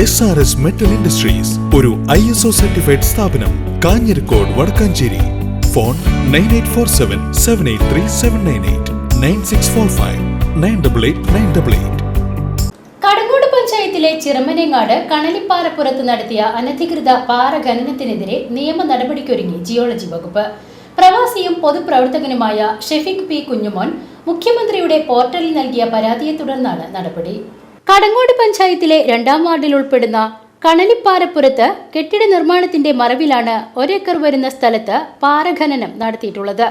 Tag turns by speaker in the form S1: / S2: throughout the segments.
S1: S R S metal industries ഒരു I S O certified സ്ഥാപനം Kanjirakode Vadakkanchery. Phone nine eight four seven seven eight three seven nine eight nine six four five nine double eight nine double eight
S2: Kadangode പഞ്ചായത്തിലെ ചിറമനേങ്ങാട് കണലിപ്പാറപ്പുറത്ത് നടത്തിയ അനധികൃത പാറ ഖനനത്തിനെതിരെ നിയമ നടപടിക്കൊരുങ്ങി geology വകുപ്പ്. പ്രവാസിയും പൊതുപ്രവർത്തകനുമായ ഷെഫീഖ് പി കുഞ്ഞുമോൻ മുഖ്യമന്ത്രിയുടെ പോർട്ടലിൽ നൽകിയ പരാതിയെ തുടർന്നാണ് നടപടി. കടങ്ങോട് പഞ്ചായത്തിലെ രണ്ടാം വാർഡിൽ ഉൾപ്പെടുന്ന കണലിപ്പാറപ്പുറത്ത് കെട്ടിട നിർമ്മാണത്തിന്റെ മറവിലാണ് ഒരേക്കർ വരുന്ന സ്ഥലത്ത് പാറഖനനം നടത്തിയിട്ടുള്ളത്.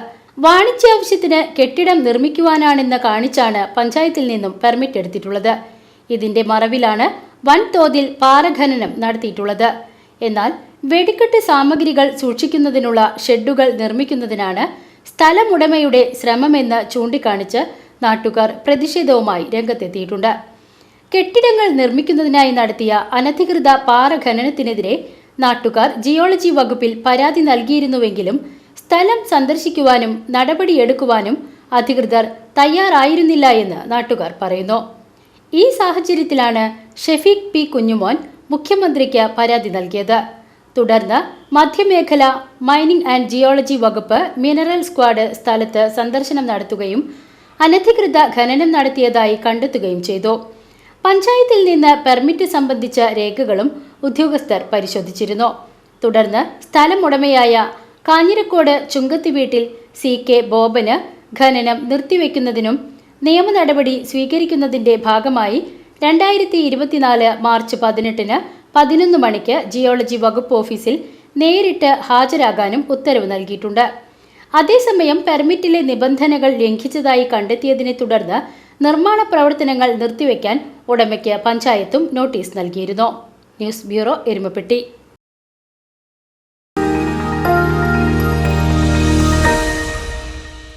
S2: വാണിജ്യ ആവശ്യത്തിന് കെട്ടിടം നിർമ്മിക്കുവാനാണെന്ന് കാണിച്ചാണ് പഞ്ചായത്തിൽ നിന്നും പെർമിറ്റ് എടുത്തിട്ടുള്ളത്. ഇതിന്റെ മറവിലാണ് വൻതോതിൽ പാറഖനനം നടത്തിയിട്ടുള്ളത്. എന്നാൽ വെടിക്കെട്ട് സാമഗ്രികൾ സൂക്ഷിക്കുന്നതിനുള്ള ഷെഡുകൾ നിർമ്മിക്കുന്നതിനാണ് സ്ഥലമുടമയുടെ ശ്രമമെന്ന് ചൂണ്ടിക്കാണിച്ച് നാട്ടുകാർ പ്രതിഷേധവുമായി രംഗത്തെത്തിയിട്ടുണ്ട്. കെട്ടിടങ്ങൾ നിർമ്മിക്കുന്നതിനായി നടത്തിയ അനധികൃത പാറ ഖനനത്തിനെതിരെ നാട്ടുകാർ ജിയോളജി വകുപ്പിൽ പരാതി നൽകിയിരുന്നുവെങ്കിലും സ്ഥലം സന്ദർശിക്കുവാനും നടപടിയെടുക്കുവാനും അധികൃതർ തയ്യാറായിരുന്നില്ല എന്ന് നാട്ടുകാർ പറയുന്നു. ഈ സാഹചര്യത്തിലാണ് ഷെഫീഖ് പി കുഞ്ഞുമോൻ മുഖ്യമന്ത്രിക്ക് പരാതി നൽകിയത്. തുടർന്ന് മധ്യമേഖല മൈനിംഗ് ആൻഡ് ജിയോളജി വകുപ്പ് മിനറൽ സ്ക്വാഡ് സ്ഥലത്ത് സന്ദർശനം നടത്തുകയും അനധികൃത ഖനനം നടത്തിയതായി കണ്ടെത്തുകയും ചെയ്തു. പഞ്ചായത്തിൽ നിന്ന് പെർമിറ്റ് സംബന്ധിച്ച രേഖകളും ഉദ്യോഗസ്ഥർ പരിശോധിച്ചിരുന്നു. തുടർന്ന് സ്ഥലമുടമയായ കാഞ്ഞിരക്കോട് ചുങ്കത്തി വീട്ടിൽ സി കെ ബോബന് ഖനനം നിർത്തിവെക്കുന്നതിനും നിയമ നടപടി സ്വീകരിക്കുന്നതിന്റെ ഭാഗമായി രണ്ടായിരത്തി ഇരുപത്തിനാല് മാർച്ച് പതിനെട്ടിന് പതിനൊന്ന് മണിക്ക് ജിയോളജി വകുപ്പ് ഓഫീസിൽ നേരിട്ട് ഹാജരാകാനും ഉത്തരവ് നൽകിയിട്ടുണ്ട്. അതേസമയം പെർമിറ്റിലെ നിബന്ധനകൾ ലംഘിച്ചതായി കണ്ടെത്തിയതിനെ തുടർന്ന് നിർമ്മാണ പ്രവർത്തനങ്ങൾ നിർത്തിവെക്കാൻ ഉടമയ്ക്ക് പഞ്ചായത്തും നോട്ടീസ് നൽകിയിരുന്നു. News bureau Erumapetty.